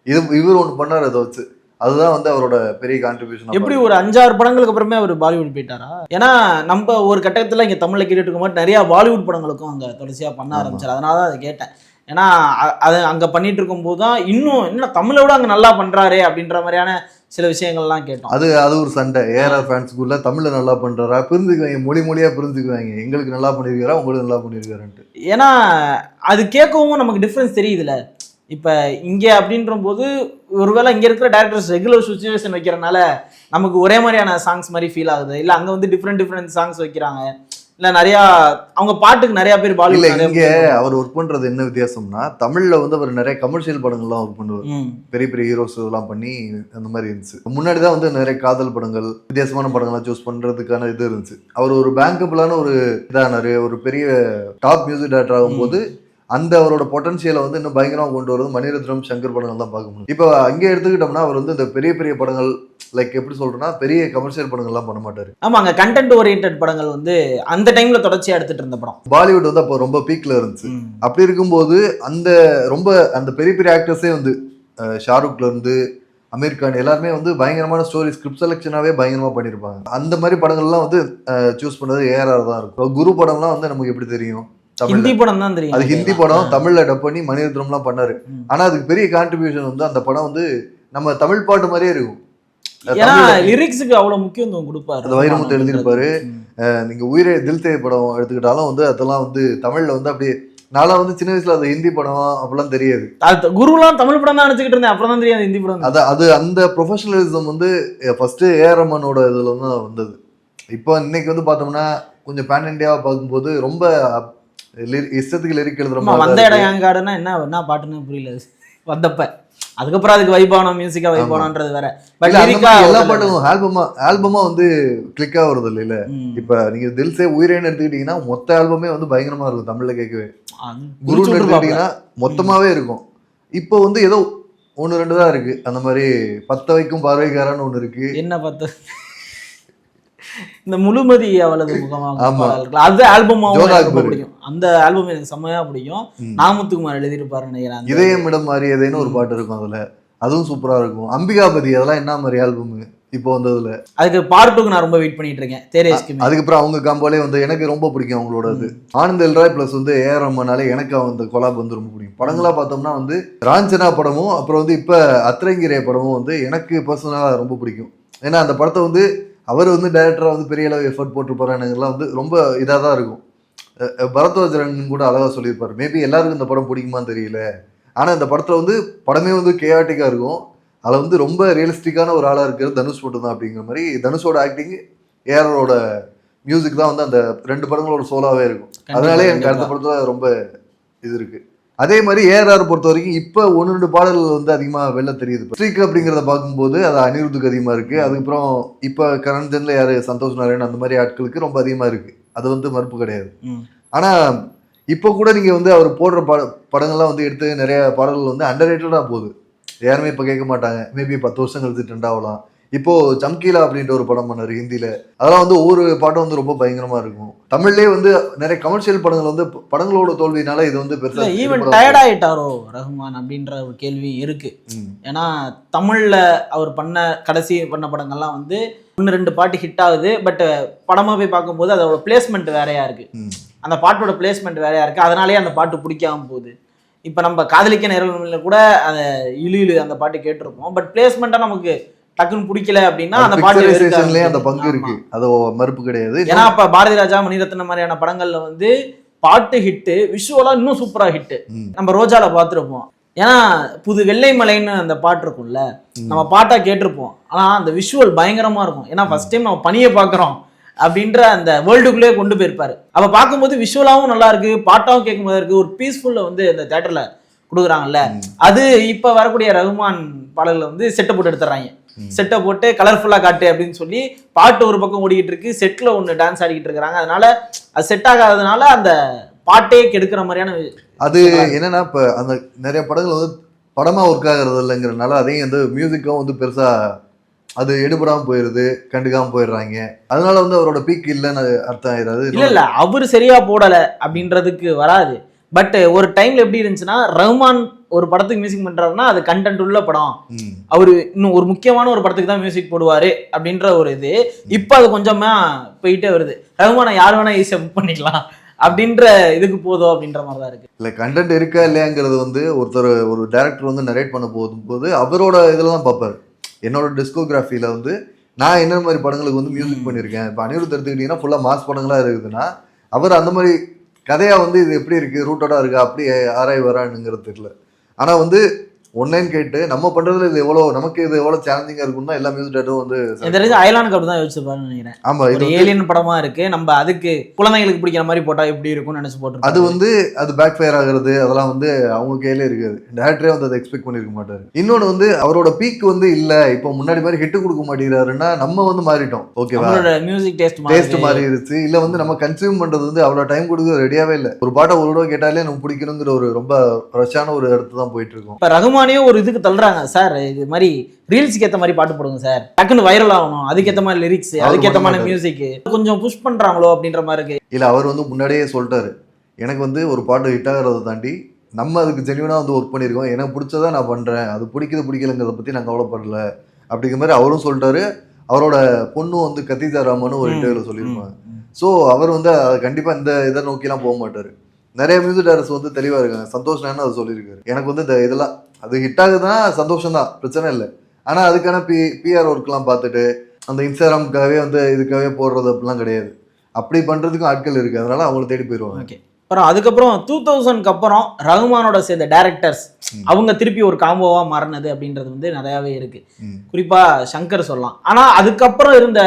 இது இவர் ஒண்ணு பண்ணாரு அதை வச்சு. அதுதான் வந்து அவரோட பெரிய கான்ட்ரிபியூஷன் எப்படி ஒரு அஞ்சாறு படங்களுக்கு அப்புறமே அவர் பாலிவுட் போயிட்டாரா? ஏன்னா நம்ம ஒரு கட்டத்துல இங்க தமிழ்ல கேட்டுட்டு இருக்கும்போது நிறைய பாலிவுட் படங்களுக்கும் அங்க தொடர்ச்சியா பண்ண. ஆரம்பிச்சார். அதனால தான் அதை கேட்டேன். ஏன்னா அது அங்க பண்ணிட்டு இருக்கும்போது தான் இன்னும் இன்னும் தமிழை விட அங்க நல்லா பண்றாரே அப்படின்ற மாதிரியான சில விஷயங்கள்லாம் கேட்டோம். அது அது ஒரு சண்டை. ஏஆர்ஆர் ஃபேன்ஸ்குள்ள தமிழ்ல நல்லா பண்றாரா? புரிஞ்சுக்குவாங்க. மொழி மொழியா புரிஞ்சுக்குவாங்க. எங்களுக்கு நல்லா பண்ணியிருக்காரா உங்களுக்கு நல்லா பண்ணியிருக்காருன்ட்டு ஏன்னா அது கேட்கவும் நமக்கு டிஃப்ரென்ஸ் தெரியுதுல இப்போ இங்கே அப்படின்ற போது ஒருவேளை இங்கே இருக்கிற டேரக்டர்ஸ் ரெகுலர் சுச்சுவேஷன் வைக்கிறனால நமக்கு ஒரே மாதிரியான சாங்ஸ் மாதிரி ஃபீல் ஆகுது. இல்லை அங்கே வந்து டிஃப்ரெண்ட் டிஃப்ரெண்ட் சாங்ஸ் வைக்கிறாங்க. இல்லை நிறையா அவங்க பாட்டுக்கு நிறைய பேர் பாலிவுட் இங்க அவர் ஒர்க் பண்றது என்ன வித்தியாசம்னா தமிழ்ல வந்து அவர் நிறைய கமர்ஷியல் படங்கள்லாம் ஒர்க் பண்ணுவார். பெரிய பெரிய ஹீரோஸ் எல்லாம் பண்ணி அந்த மாதிரி இருந்துச்சு. முன்னாடி தான் வந்து நிறைய காதல் படங்கள் வித்தியாசமான படங்கள்லாம் சூஸ் பண்றதுக்கான இது இருந்துச்சு. அவர் ஒரு பேங்கபிளான ஒரு இதானாரு. ஒரு பெரிய டாப் மியூசிக் டேரக்டர் ஆகும்போது அந்த அவரோட பொட்டன்ஷியலை வந்து இன்னும் பயங்கரமா கொண்டு வரது. மணிரத்னம் சங்கர் படங்கள் தான் பார்க்க முடியும். இப்போ அங்கே எடுத்துக்கிட்டோம்னா அவர் வந்து இந்த பெரிய பெரிய படங்கள் லைக் எப்படி சொல்றேன்னா பெரிய கமர்ஷியல் படங்கள்லாம் பண்ண மாட்டாரு. ஆமாம் அங்கே கண்டென்ட் ஓரியன்ட் படங்கள் வந்து அந்த டைம்ல தொடர்ச்சியாக எடுத்துட்டு இருந்த படம். பாலிவுட் வந்து அப்போ ரொம்ப பீக்ல இருந்துச்சு. அப்படி இருக்கும்போது அந்த ரொம்ப அந்த பெரிய பெரிய ஆக்டர்ஸே வந்து ஷாருக்ல இருந்து அமீர் கான் எல்லாருமே வந்து பயங்கரமான ஸ்டோரி ஸ்கிரிப்ட் செலெக்ஷனாவே பயங்கரமா பண்ணியிருப்பாங்க அந்த மாதிரி படங்கள்லாம் வந்து சூஸ் பண்ணது ஏஆர்ஆர் தான் இருக்கும். குரு படம்லாம் வந்து நமக்கு எப்படி தெரியும்? ஹிந்தி படம் தான் தெரியும். அது ஹிந்தி படம் தமிழ்ல டப் பண்ணி மணிரத்னம்லாம் பண்ணாரு. ஆனா அதுக்கு பெரிய கான்ட்ரிபியூஷன் வந்து அந்த படம் வந்து நம்ம தமிழ் பாட்டு மாதிரியே இருக்கும். ஏன்னா லிரிக்ஸுக்கு அவ்வளவு முக்கியத்துவம் கொடுப்பாரு. அது வைரமுத்து எழுதியிருப்பாரு. நீங்க உயிரே தில் தே படம் எடுத்துக்கிட்டாலும் வந்து அதெல்லாம் வந்து தமிழ்ல வந்து அப்படியே நான்லாம் வந்து சின்ன வயசுல அது ஹிந்தி படம் அப்படிலாம் தெரியாது. குருலாம் தமிழ் படம் தான் நினைச்சுக்கிட்டு இருந்தேன். அப்புறம் தான் தெரியும் அது ஹிந்தி படம். அது அது அந்த ப்ரொஃபஷனலிசம் வந்து ஃபர்ஸ்ட் ஏஆர் ரமனோட இதுல தான் வந்தது. இப்போ இன்னைக்கு வந்து பார்த்தோம்னா கொஞ்சம் பேன் இண்டியாவை பார்க்கும்போது ரொம்ப இஷ்டத்துக்கு லிரிக் எழுதுற ஆமா மாதிரி வந்த இடம் இருக்கு. என் காடுன்னா என்ன என்ன பாட்டுன்னு புரியல. வந்தப்ப அதுக்கப்புறம் அதுக்கு வைபானம் மியூசிக்கா வைபானம்ன்றது வேற பட் லிரிக்கா எல்லா பாட்டும் ஆல்பமா ஆல்பமா வந்து கிளிக் ஆகுறது இல்ல. இப்ப நீங்க தில்சே உயிரேன்னு எடுத்துக்கிட்டீங்கன்னா மொத்த ஆல்பமே வந்து பயங்கரமா இருக்கும் தமிழ்ல கேட்கவே விட்டுருப்பாப்ல. எடுத்துக்கிட்டீங்கன்னா மொத்தமாவே இருக்கும் இப்போ வந்து ஏதோ ஒன்று ரெண்டு தான் இருக்கு அந்த மாதிரி பத்த வைக்கும் பார்வைக்காரன்னு ஒன்று இருக்கு என்ன பார்த்து இந்த முழுமதி அவளது முகமாக. அது அக்பர். பிடிக்கும் அந்த ஆல்பம் எனக்கு செம்மையா பிடிக்கும். நாமுத்துக்குமார் எழுதியிருப்பாரு நினைக்கிறேன் இதயம் இடம் மாதிரி எதைன்னு ஒரு பாட்டு இருக்கும் அதுல. அதுவும் சூப்பரா இருக்கும். அம்பிகாபதி அதெல்லாம் என்ன மாதிரி ஆல்பம் இப்போ வந்ததுல. அதுக்கு பார்ட் டூக்கு நான் ரொம்ப வெயிட் பண்ணிட்டு இருக்கேன். தேரேஸ்க்கு அதுக்கப்புறம் அவங்க காம்போலே வந்து எனக்கு ரொம்ப பிடிக்கும் அவங்களோட இது. ஆனந்த் எல்ராய் ப்ளஸ் வந்து ஏஆர் ரஹ்மானாலே எனக்கு அந்த கொலாப் வந்து ரொம்ப பிடிக்கும். படங்களா பார்த்தோம்னா வந்து ராஞ்சனா படமும் அப்புறம் வந்து இப்ப அத்திரங்கிரே படமும் வந்து எனக்கு பர்சனலாக ரொம்ப பிடிக்கும். ஏன்னா அந்த படத்தை வந்து அவர் வந்து டைரக்டரா வந்து பெரிய அளவு எஃபர்ட் போட்டிருப்பாருங்கிறதுலாம் வந்து ரொம்ப இதாக தான் இருக்கும். பரத்வாஜரன் கூட அழகா சொல்லியிருப்பாரு. மேபி எல்லாருக்கும் இந்த படம் பிடிக்குமான்னு தெரியல. ஆனா இந்த படத்துல வந்து படமே வந்து கேஆட்டிக்கா இருக்கும். அதுல வந்து ரொம்ப ரியலிஸ்டிக்கான ஒரு ஆளா இருக்கிறது தனுஷ் மட்டும் தான் அப்படிங்கிற மாதிரி தனுஷோட ஆக்டிங் ஏஆரோட மியூசிக் தான் வந்து அந்த ரெண்டு படங்களோட சோலாவே இருக்கும். அதனாலே எனக்கு அடுத்த படத்துல ரொம்ப இது இருக்கு. அதே மாதிரி ஏஆர் பொறுத்த வரைக்கும் இப்போ ஒன்று ரெண்டு பாடல்கள் வந்து அதிகமாக வெளில தெரியுது. ஸ்ட்ரீக் அப்படிங்கிறத பார்க்கும்போது அது அனிருத்துக்கு அதிகமாக இருக்கு. அதுக்கப்புறம் இப்போ கரண்ட் ஜென்ல யாரு சந்தோஷ் நாராயண் அந்த மாதிரி ஆட்களுக்கு ரொம்ப அதிகமாக இருக்கு. அது வந்து மறுப்பு கிடையாது. ம். ஆனா இப்போ கூட நீங்க வந்து அவர் போடுற பட படங்கள்லாம் வந்து எடுத்து நிறைய பாடல்கள் வந்து அண்டர் ரேட்டடாக போகுது. யாருமே இப்போ கேட்க மாட்டாங்க. மேபி பத்து வருஷம் கழிச்சு ட்ரெண்ட் ஆகலாம். இப்போ சம்கீலா அப்படின்ற ஒரு படம் பண்ணாரு ஹிந்தியில. அதெல்லாம் வந்து ஒவ்வொரு பாட்டும் வந்து ரொம்ப பயங்கரமா இருக்கும். தமிழ்லயே வந்து நிறைய கமர்ஷியல் படங்கள் வந்து படங்களோட தோல்வினால இது வந்து இல்ல பெருசா ஈவன் ஈடுபடாம டயர்ட் ஆயிட்டாரோ ரஹ்மான் அப்படின்ற ஒரு கேள்வி இருக்கு. ம். ஏன்னா தமிழ்ல அவர் பண்ண கடைசி பண்ண படங்கள்லாம் வந்து ஒன்று ரெண்டு பாட்டு ஹிட் ஆகுது. பட் படமா போய் பார்க்கும்போது அதோட பிளேஸ்மெண்ட் வேறையா இருக்கு. அந்த பாட்டோட பிளேஸ்மெண்ட் வேறையா இருக்கு. அதனாலேயே அந்த பாட்டு பிடிக்காம போகுது. இப்போ நம்ம காதலிக்க நேரம் கூட அந்த இழு இழு அந்த பாட்டு கேட்டிருப்போம். பட் பிளேஸ்மெண்ட்டாக நமக்கு டக்குன்னு பிடிக்கல அப்படின்னா அந்த பாட்டு அந்த. பங்கு இருக்கு. அது மறுப்பு கிடையாது. ஏன்னா அப்ப பாரதி ராஜா மணிரத்னம் மாதிரியான படங்கள்ல வந்து பாட்டு ஹிட்டு விஷுவலா இன்னும் சூப்பரா ஹிட் ம். நம்ம ரோஜால பார்த்துருப்போம். ஏன்னா புது வெள்ளை மலைன்னு அந்த பாட்டு இருக்கும்ல நம்ம பாட்டா கேட்டிருப்போம். ஆனா அந்த விஷுவல் பயங்கரமா இருக்கும். ஏன்னா ஃபர்ஸ்ட் டைம் நம்ம பனியை பார்க்குறோம் அப்படின்ற அந்த வேர்ல்டுக்குள்ளேயே கொண்டு போயிருப்பாரு. அப்ப பார்க்கும்போது விஷுவலாவும் நல்லா இருக்கு பாட்டாவும் கேட்கும்போது இருக்கு. ஒரு பீஸ்ஃபுல்ல வந்து இந்த தேட்டர்ல கொடுக்குறாங்கல்ல. அது இப்ப வரக்கூடிய ரகுமான் பாடல்களை வந்து செட்டை போட்டு எடுத்துறாங்க. செட்டை போட்டு கலர்ஃபுல்லா காட்டு அப்படின்னு சொல்லி பாட்டு ஒரு பக்கம் ஓடிக்கிட்டு இருக்கு. செட்ல ஒன்று டான்ஸ் ஆடிக்கிட்டு இருக்கிறாங்க. அதனால அது செட் ஆகாததுனால அந்த பாட்டே கெடுக்கிற மாதிரியான அது என்னன்னா இப்ப அந்த நிறைய படங்கள் வந்து படமா ஒர்க் ஆகுறது இல்லைங்கிறனால அதையும் வந்து மியூசிக்கும் வந்து பெருசா அது எடுபடாம போயிருது கண்டுக்காம போயிடுறாங்க. அதனால வந்து அவரோட பீக் இல்லைன்னு அர்த்தம் ஆயிடாது இல்ல இல்ல அவர் சரியா போடல அப்படின்றதுக்கு வராது. பட் ஒரு டைம்ல எப்படி இருந்துச்சுன்னா ரஹ்மான் ஒரு படத்துக்கு மியூசிக் பண்றாருன்னா அது கண்டென்ட் உள்ள படம். ம். அவரு இன்னும் ஒரு முக்கியமான ஒரு படத்துக்கு தான் மியூசிக் போடுவாரு அப்படின்ற ஒரு இது. இப்போ அது கொஞ்சமா போயிட்டே வருது. ரஹ்மானை யார் வேணா ஈஸியா புக் பண்ணிக்கலாம். அப்படின்ற இதுக்கு போதும் அப்படின்ற மாதிரி தான் இருக்கு. இல்ல கண்டென்ட் இருக்கா இல்லையாங்கிறது வந்து ஒருத்தர் ஒரு டைரக்டர் வந்து நரேட் பண்ண போதும் போது அவரோட இதில் தான் பார்ப்பாரு. என்னோட டிஸ்கோகிராஃபியில வந்து நான் என்ன மாதிரி படங்களுக்கு வந்து மியூசிக் பண்ணியிருக்கேன். இப்போ அனிருத் எடுத்துக்கிட்டீங்கன்னா ஃபுல்லாக மாஸ் படங்களா இருக்குதுன்னா அவர் அந்த மாதிரி கதையா வந்து இது எப்படி இருக்கு ரூட்டடா இருக்கா அப்படி ஆராய் வரானுங்கிறது தெரியல. ஆனா வந்து ஒன்லைன் கேட்டு நம்ம பண்றதுல இது எவ்வளவு நமக்கு இது எவ்வளவு சேலஞ்சிங்கா இருக்கும்னா எல்லா மியூசிக் டேரக்டரும் வந்து தெரிஞ்சு அயலானுக்கு அப்படி தான் யோசிச்சிருப்பாருன்னு நினைக்கிறேன். ஆமா இது ஏலியன் படமா இருக்கு நம்ம அதுக்கு குழந்தைங்களுக்கு பிடிக்கிற மாதிரி போட்டா எப்படி இருக்கும்னு நினைச்சு போட்டு அது வந்து அது பேக் ஃபயர் ஆகுறது அதெல்லாம் வந்து அவங்க கையில இருக்காது. டேரக்டரே வந்து அதை எக்ஸ்பெக்ட் பண்ணிருக்க மாட்டாரு. இன்னொன்னு வந்து அவரோட பீக் வந்து இல்ல இப்போ முன்னாடி மாதிரி ஹிட் கொடுக்க மாட்டேங்கிறாருன்னா நம்ம வந்து மாறிட்டோம். ஓகேவா மியூசிக் டேஸ்ட் டேஸ்ட் மாறிடுச்சு. இல்ல வந்து நம்ம கன்சியூம் பண்றது வந்து அவ்வளவு டைம் கொடுக்க ரெடியாவே இல்ல. ஒரு பாட்டை ஒரு தடவை கேட்டாலே நமக்கு பிடிக்கணுங்கிற ஒரு ரொம்ப ரஷ்ஷான ஒரு இடத்து தான் போயிட்டு இருக்கோம். இப்ப ரகுமானே ஒரு இதுக்கு தள்ளுறாங்க சார். இது மாதிரி ரீல்ஸ்க்கு ஏத்த மாதிரி பாட்டு போடுங்க சார். டக்குன்னு வைரல் ஆகணும். அதுக்கேத்த மாதிரி லிரிக்ஸ் பண்ண மாதிரி. மியூசிக் கொஞ்சம் புஷ் பண்றாங்களோ அப்படின்ற மாதிரி இருக்கு. இல்ல அவர் வந்து முன்னாடியே சொல்லிட்டாரு. எனக்கு வந்து ஒரு பாட்டு ஹிட் ஆகிறத தாண்டி நம்ம அதுக்கு ஜென்யூனா வந்து ஒர்க் பண்ணியிருக்கோம். எனக்கு பிடிச்சதா நான் பண்றேன். அது பிடிக்குது பிடிக்கலங்கிறத பத்தி நான் கவலைப்படல. அப்படிங்கிற மாதிரி அவரும் சொல்லிட்டாரு. அவரோட பொண்ணும் வந்து கத்திதா ராமனும் ஒரு ம், இன்டர்வியூல சொல்லியிருப்பாங்க. ஸோ அவர் வந்து அது கண்டிப்பா இந்த இதை நோக்கிலாம் போக மாட்டாரு. நிறைய மியூசிக் டேரக்டர்ஸ் வந்து தெளிவா இருக்காங்க. சந்தோஷ் நானும் அதை சொல்லியிருக்காரு. எனக்கு வந்து இந்த இதெல்லாம் அது ஹிட் ஆகுதுன்னா சந்தோஷம் தான் பிரச்சனை இல்லை. ஆனா அதுக்கான பி பிஆர் ஒர்க்லாம் பார்த்துட்டு அந்த இன்ஸ்டாகிராமுக்காகவே வந்து இதுக்காகவே போடுறது அப்படிலாம் கிடையாது. அப்படி பண்றதுக்கும் ஆட்கள் இருக்கு. அதனால அவங்கள தேடி போயிடுவாங்க ஓகே அப்புறம் அதுக்கப்புறம் டூ தௌசண்ட்க்கு அப்புறம் ரகுமானோட சேர்ந்த டேரக்டர்ஸ். அவங்க திருப்பி ஒரு காம்போவா மாறினது அப்படின்றது வந்து நிறையாவே இருக்கு. ம். குறிப்பா சங்கர் சொல்லலாம். ஆனா அதுக்கப்புறம் இருந்த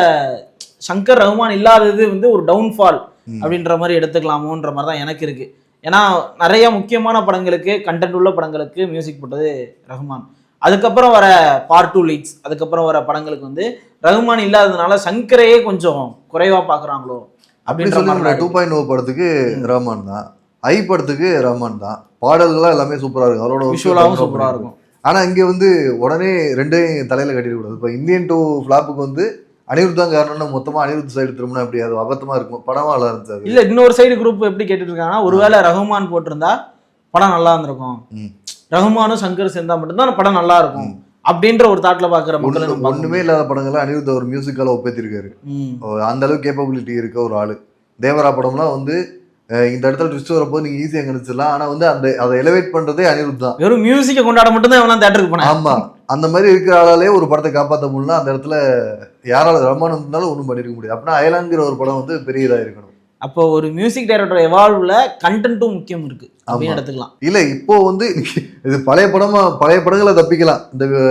சங்கர் ரகுமான் இல்லாதது வந்து ஒரு டவுன்ஃபால். அப்படின்ற மாதிரி எடுத்துக்கலாமோன்ற மாதிரி தான் எனக்கு இருக்கு. ஏன்னா நிறைய முக்கியமான படங்களுக்கு கண்டென்ட் உள்ள படங்களுக்கு மியூசிக் போட்டது ரகுமான். அதுக்கப்புறம் வர பார்ட் டூ லீக்ஸ் அதுக்கப்புறம் வர படங்களுக்கு வந்து ரகுமான் இல்லாததுனால சங்கரையே கொஞ்சம் குறைவா பாக்குறாங்களோ அப்படி அப்படின்ற சொல்லி டூ பாயிண்ட் ஓ படத்துக்கு ரஹ்மான் தான். ஐ படத்துக்கு ரஹ்மான் தான். பாடல்கள்லாம் எல்லாமே சூப்பரா இருக்கும். அவரோட விஷுவலாகவும் ரொம்ப சூப்பரா பிடிக்கும். இருக்கும். ஆனா இங்க வந்து உடனே ரெண்டையும் தலையில கட்டிடக்கூடாது. இப்போ இந்தியன் டூ ஃபிளாப்புக்கு வந்து அனிருத் தான் காரணம்னு மொத்தமா அனிருத் சைடு திரும்பினா அப்படி அது அபத்தமா இருக்கும். படமா நல்லா இருந்துச்சு இல்ல இன்னொரு சைடு குரூப் எப்படி கேட்டுட்டு இருக்காங்கன்னா ஒருவேளை ரகுமான் போட்டிருந்தா படம் நல்லா இருந்திருக்கும். ரகுமானும் சங்கர் சேர்ந்தா மட்டும்தான் படம் நல்லா இருக்கும். அப்படின்ற ஒரு தாட்ல பாக்குற மக்கள் ஒண்ணுமே இல்லாத படங்களை அனிருத் ஒரு மியூசிக்கால ஒப்பேத்திருக்காரு. அந்த அளவுக்கு கேப்பபிலிட்டி இருக்க ஒரு ஆளு. தேவரா படம்லாம் வந்து இந்த இடத்துல ட்விஸ்ட் வரப்போ நீங்க ஈஸியா கணிச்சிடலாம். ஆனா வந்து அந்த அதை எலிவேட் பண்றதே அனிருத் தான். வெறும் மியூசிக்கை கொண்டாட மட்டும்தான் இவனா தேட்டருக்கு போனேன். ஆமா. அந்த மாதிரி இருக்கிற ஆளாலே ஒரு படத்தை காப்பாற்ற முடியல அந்த இடத்துல யாரால ரஹ்மான் இருந்தாலும் ஒன்றும் பண்ணிருக்க முடியாது. அப்படின்னா அயலான்ங்கிற ஒரு படம் வந்து பெரிய இதா இருக்கணும். அப்போ ஒரு மியூசிக் டைரக்டர் எவால்வ்ல கண்டென்ட்டும் முக்கியம் இருக்கு அப்படின்னு. எடுத்துக்கலாம். இல்ல இப்போ வந்து இது பழைய படமா பழைய படங்களை தப்பிக்கலாம்.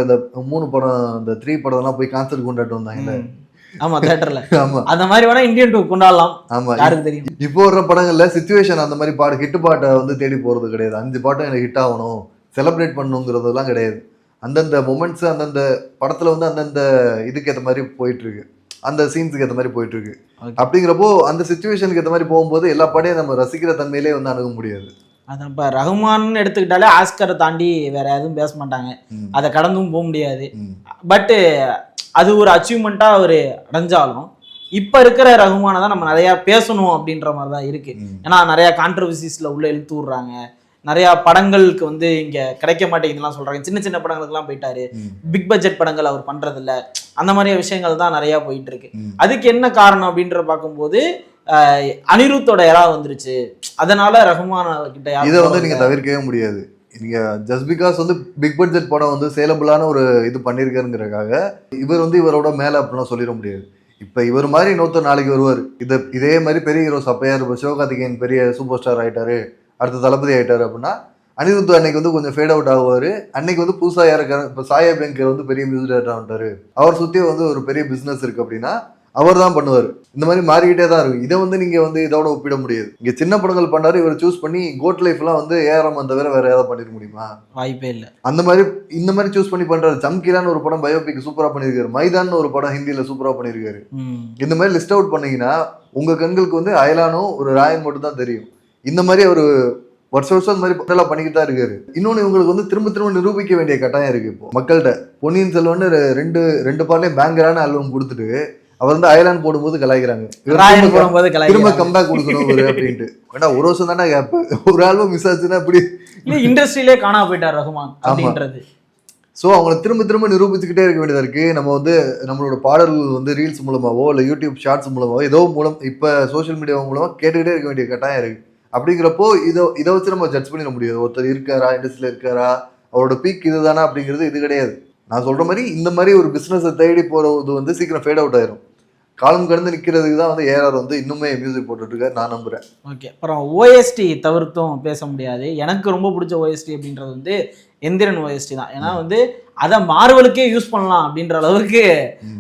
இந்த மூணு படம் இந்த த்ரீ படம் எல்லாம் போய் கான்சர்ட் கொண்டாட்டு வந்தாங்கல்ல ம். ஆமா தேட்டர்ல ஆமா. அந்த மாதிரி வேணா இந்தியன் டூ கொண்டாடலாம். ஆமா. யாருக்கு தெரியும்? இப்போ வர்ற படங்கள்ல சுச்சுவேஷன் அந்த மாதிரி பாடு ஹிட் பாட்டை வந்து தேடி போறது கிடையாது. அஞ்சு பாட்டும் எனக்கு ஹிட் ஆகணும். செலிப்ரேட் பண்ணணுங்கிறதெல்லாம் கிடையாது. அந்தந்த மொமெண்ட்ஸ் அந்தந்த படத்துல வந்து அந்தந்த இதுக்கு ஏற்ற மாதிரி போயிட்டு இருக்கு அந்த சீன்ஸுக்கு ஏற்ற மாதிரி போயிட்டு இருக்கு Okay. அப்படிங்கிறப்போ அந்த சுச்சுவேஷனுக்கு ஏற்ற மாதிரி போகும்போது எல்லா பாடையும் நம்ம ரசிக்கிற தன்மையிலே வந்து அணுக முடியாது. அதான் இப்ப ரகுமான் எடுத்துக்கிட்டாலே ஆஸ்கரை தாண்டி வேற எதுவும் பேச மாட்டாங்க. அதை கடந்தும் போக முடியாது. பட்டு அது ஒரு அச்சீவ்மெண்ட்டா அவர் அடைஞ்சாலும் இப்ப இருக்கிற ரகுமானை தான் நம்ம நிறைய பேசணும் அப்படின்ற மாதிரி தான் இருக்கு. ம். ஏன்னா நிறைய கான்ட்ரவர்சிஸ்ல உள்ள இழுத்து விடுறாங்க. நிறைய படங்களுக்கு வந்து இங்க கிடைக்க மாட்டேங்குதுலாம் சொல்றாங்க. சின்ன சின்ன படங்களுக்குலாம் போயிட்டாரு. பிக் பட்ஜெட் படங்கள் அவர் பண்றது இல்ல அந்த மாதிரி விஷயங்கள் தான் நிறைய போயிட்டு இருக்கு. அதுக்கு என்ன காரணம் அப்படின்ற பார்க்கும்போது அனிருத்தோட எரா வந்துருச்சு. அதனால ரகுமான் கிட்ட இதை வந்து போறது நீங்க இல்ல. தவிர்க்கவே முடியாது. நீங்க ஜஸ்ட் பிகாஸ் வந்து பிக் பட்ஜெட் படம் வந்து சேலபிளான ஒரு இது பண்ணிருக்காருங்கிறக்காக இவர் வந்து இவரோட மேல அப்படிலாம் சொல்லிட முடியாது. இப்ப இவர் மாதிரி இன்னொருத்தர் நாளைக்கு வருவார். இத இதே மாதிரி பெரிய ஹீரோஸ் இப்போ சிவகார்த்திகேயன் பெரிய சூப்பர் ஸ்டார் ஆயிட்டாரு. அடுத்த தளபதி ஆயிட்டாரு அப்படின்னா அனிருத் அன்னைக்கு வந்து கொஞ்சம் ஃபேட் அவுட் ஆகுவாரு. அன்னைக்கு வந்து புதுசா யாருக்காரு இப்போ சாயா பேங்கர் வந்து பெரிய மியூசிக் டேரக்டர் ஆகிட்டாரு அவர் சுத்தி வந்து ஒரு பெரிய பிசினஸ் இருக்கு அப்படின்னா அவர் தான் பண்ணுவார். இந்த மாதிரி மாறிக்கிட்டே தான் இருக்கும் இதை வந்து நீங்க வந்து இதோட ஒப்பிட முடியாது. இங்க சின்ன படங்கள் பண்ணாரு இவர் சூஸ் பண்ணி கோட் லைஃப்லாம் வந்து ஏஆர்எம் தவிர வேற ஏதாவது பண்ணிட முடியுமா? வாய்ப்பே இல்ல. அந்த மாதிரி இந்த மாதிரி சூஸ் பண்ணி பண்றாரு. சம்கிலான்னு ஒரு படம் பயோபிக் சூப்பரா பண்ணியிருக்காரு. மைதான்னு ஒரு படம் ஹிந்தியில சூப்பரா பண்ணியிருக்காரு. இந்த மாதிரி லிஸ்ட் அவுட் பண்ணீங்கன்னா உங்க கண்களுக்கு வந்து அயலானும் ஒரு ராயன் மட்டும் தான் தெரியும். இந்த மாதிரி ஒரு வருஷம் வருஷம் இந்த மாதிரி படம்லாம் பண்ணிக்கிட்டு தான் இருக்காரு. இன்னொன்று இவங்களுக்கு வந்து திரும்ப திரும்ப நிரூபிக்க வேண்டிய கட்டாயம் இருக்கு இப்போ. மக்கள்கிட்ட. பொன்னியின் செல்வன் ரெண்டு ரெண்டு பார்ட்லயும் பேங்கரான ஆல்பம் கொடுத்துட்டு அவர் வந்து அயலான் போடும்போது கலாய்க்கிறாங்க. திரும்ப. கம்பேக் கொடுக்கணும் இவரு அப்படின்ட்டு. ஏன்னா ஒரு வருஷம் தானே கேப் ஒரு ஆல்பம் மிஸ் ஆச்சுன்னா இப்படி இல்ல இண்டஸ்ட்ரியிலே காணா போயிட்டார் ரகுமான் அப்படின்றது. ஸோ அவங்கள திரும்ப திரும்ப நிரூபிச்சுக்கிட்டே இருக்க வேண்டியதா இருக்கு. நம்ம வந்து நம்மளோட பாடல்கள் வந்து ரீல்ஸ் மூலமாவோ இல்லை யூடியூப் ஷார்ட்ஸ் மூலமாவோ ஏதோ மூலம் இப்போ சோஷியல் மீடியா மூலமா கேட்டுக்கிட்டே இருக்க வேண்டிய கட்டாயம் இருக்கு. அப்படிங்கிறப்போ இதை இதை வச்சு நம்ம ஜட்ஜ் பண்ணிட முடியாது. ஒருத்தர் இருக்காரா? இண்டஸ்ட்ரியில் இருக்காரா? அவரோட பீக் இதுதானா அப்படிங்கிறது இது கிடையாது. நான் சொல்ற மாதிரி இந்த மாதிரி ஒரு பிஸ்னஸை தேடி போறது வந்து சீக்கிரம் ஃபேட் அவுட் ஆயிரும். காலம் கடந்து நிக்கிறதுக்கு தான் வந்து ஏஆர் வந்து இன்னுமே மியூசிக் போட்டுட்டு இருக்காரு நான் நம்புறேன். ஓகே அப்புறம் ஓஎஸ்டி தவிர்த்தும் பேச முடியாது. எனக்கு ரொம்ப பிடிச்ச ஓஎஸ்டி அப்படின்றது வந்து எந்திரன் ஓஎஸ்டி தான். ஏன்னா வந்து அதை மார்வலுக்கே யூஸ் பண்ணலாம் அப்படின்ற அளவுக்கு.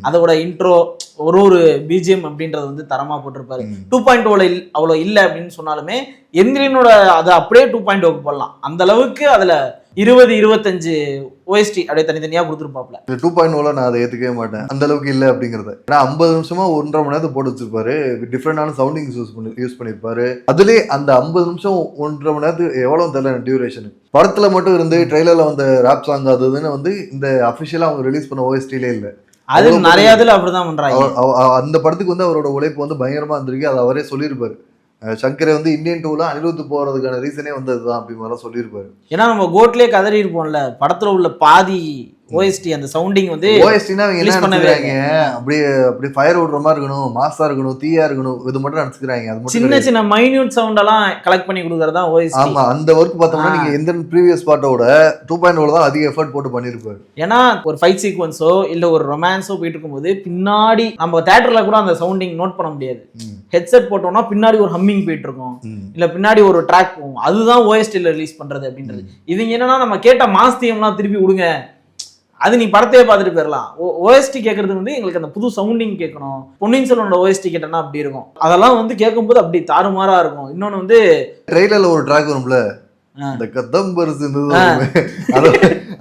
அதோட இன்ட்ரோ ஒரு ஒரு பிஜிஎம் அப்படின்றது வந்து தரமா போட்டிருப்பாரு. டூ பாயிண்ட் ஓல அவ்வளோ இல்லை அப்படின்னு சொன்னாலுமே எந்திரனோட அதை அப்படியே டூ பாயிண்ட் ஓக்கு போடலாம். அந்த அளவுக்கு அதுல இருபது இருபத்தஞ்சு ஓஎஸ்டி அப்படியே தனித்தனியா கொடுத்துருப்பாப்ல இந்த டூ பாயிண்ட் ஓல நான் அதை ஏற்றுக்கவே மாட்டேன். அந்த அளவுக்கு இல்லை அப்படிங்கிறத. ஏன்னா ஐம்பது நிமிஷமா ஒன்றரை மணி நேரத்துக்கு போட்டு வச்சிருப்பாரு. டிஃப்ரெண்டான சவுண்டிங்ஸ் யூஸ் பண்ணி யூஸ் பண்ணியிருப்பாரு அதுலேயே அந்த ஐம்பது நிமிஷம் ஒன்றரை மணி நேரத்துக்கு எவ்வளோ தெரியல டியூரேஷன் படத்துல மட்டும் இருந்து ட்ரெய்லர்ல வந்த ராப் சாங் அது இதுன்னு வந்து இந்த அஃபிஷியலாக அவங்க ரிலீஸ் பண்ண ஓஎஸ்டிலே இல்லை. அது நிறைய இதுல அப்படிதான் பண்றாங்க. அந்த படத்துக்கு வந்து அவரோட உழைப்பு வந்து பயங்கரமா இருந்திருக்கு அதை அவரே சொல்லியிருப்பாரு. சங்கரை வந்து இந்தியன் டூல அனிருத் போறதுக்கான ரீசனே வந்து அதுதான் அப்படி மாதிரிலாம் சொல்லியிருப்பாரு. ஏன்னா நம்ம கோட்லயே கதறி இருப்போம்ல படத்துல உள்ள பாதி ஓஎஸ்டி அந்த சவுண்டிங் வந்து ஓஎஸ்டினா அவங்க என்ன நினைச்சுக்கிறாங்க? அப்படியே அப்படியே ஃபயர் விடுற மாதிரி இருக்கணும் மாசா இருக்கணும் தீயா இருக்கணும் இது மட்டும் நினைச்சுக்கிறாங்க. அது மட்டும் சின்ன. சின்ன மைன்யூட் சவுண்ட் எல்லாம் கலெக்ட் பண்ணி கொடுக்கறது தான் ஓஎஸ்டி ஆமா அந்த ஒர்க் பார்த்தோம்னா. நீங்க எந்த ப்ரீவியஸ் பார்ட்டோட டூ பாயிண்ட் தான் அதிக எஃபர்ட் போட்டு பண்ணிருப்பாரு. ஏன்னா ஒரு ஃபைட் சீக்வன்ஸோ இல்ல ஒரு ரொமான்ஸோ போயிட்டு இருக்கும்போது பின்னாடி நம்ம தேட்டர்ல கூட அந்த சவுண்டிங் நோட் பண்ண முடியாது. ஹெட்செட் போட்டோம்னா பின்னாடி ஒரு ஹம்மிங் போயிட்டு இருக்கும். இல்ல பின்னாடி ஒரு ட்ராக் போகும். அதுதான் ஓஎஸ்டில ரிலீஸ் பண்றது அப்படின்றது. இவங்க என்னன்னா நம்ம கேட்ட மாஸ்தியம்லாம் திருப்பி விடுங்க. அது நீ படத்தையே பார்த்துட்டு போயிடலாம் ஓஎஸ்டி கேட்கறது வந்து எங்களுக்கு அந்த புது சவுண்டிங் கேட்கணும் பொன்னியின் செல்வனோட ஓஎஸ்டி கேட்டனா அப்படி இருக்கும். அதெல்லாம் வந்து கேட்கும்போது அப்படி தாறுமாறா இருக்கும். இன்னொன்னு வந்து ட்ரெய்லர்ல ஒரு ட்ராக் வரும்ல. இந்த கதம்பரிசு அதை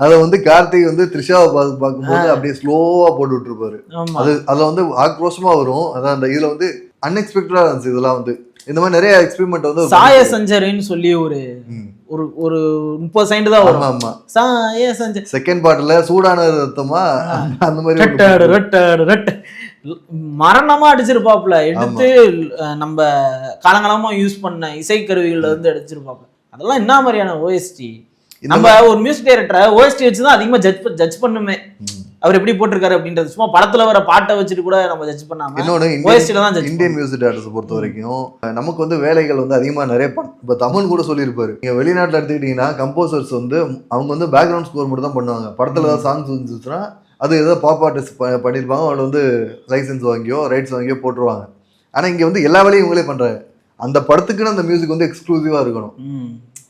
அதை வந்து கார்த்திக் வந்து த்ரிஷாவை பார்த்து பார்க்கும்போது அப்படியே ஸ்லோவா போட்டு விட்டுருப்பாரு. அது அதுல வந்து ஆக்ரோஷமா வரும். அதான் அந்த இதுல வந்து அன்எக்ஸ்பெக்டடா இருந்துச்சு இதெல்லாம் வந்து. இந்த மாதிரி நிறைய எக்ஸ்பெரிமெண்ட் வந்து சாய சஞ்சரின்னு சொல்லி ஒரு. ஒரு ஒரு முப்பது சைண்ட் தான் வரும். ஆமா ஆமா. சாய சஞ்சரி செகண்ட் பார்ட்ல சூடான ரத்தமா அந்த மாதிரி ரெட்டாடு ரெட்டாடு மரணமா அடிச்சிருப்பாப்ல எடுத்து நம்ம காலங்காலமா யூஸ் பண்ண இசைக்கருவிகள்ல இருந்து அடிச்சிருப்பாப்ல அதெல்லாம் என்ன மாதிரியான ஓஎஸ்டி நம்ம ஒரு மியூசிக் டைரக்டரை ஓஎஸ்டி வச்சு தான் அதிகமா ஜட்ஜ் ஜட்ஜ் பண்ணுமே. அவர் எப்படி போட்டிருக்காரு அப்படின்றது சும்மா படத்துல வர பாட்டை வச்சுட்டு கூட நம்ம ஜட்ஜ் பண்ணாம இன்னொன்னு இந்தியன் மியூசிக் டேரக்டர்ஸ் பொறுத்த வரைக்கும் நமக்கு வந்து வேலைகள் வந்து அதிகமா நிறைய இப்ப தமிழ் கூட சொல்லியிருப்பாரு. நீங்க வெளிநாட்டுல எடுத்துக்கிட்டீங்கன்னா கம்போசர்ஸ் வந்து அவங்க வந்து பேக்ரவுண்ட் ஸ்கோர் மட்டும் தான் பண்ணுவாங்க. படத்துல ஏதாவது சாங்ஸ் வந்துச்சுன்னா அது ஏதோ பாப் ஆர்டிஸ்ட் பண்ணியிருப்பாங்க. அவங்கள வந்து லைசன்ஸ் வாங்கியோ ரைட்ஸ் வாங்கியோ போட்டுருவாங்க. ஆனா இங்க வந்து எல்லா வேலையும் இவங்களே பண்றாங்க. அந்த படத்துக்குன்னு அந்த மியூசிக் வந்து எக்ஸ்க்ளூசிவா இருக்கணும்.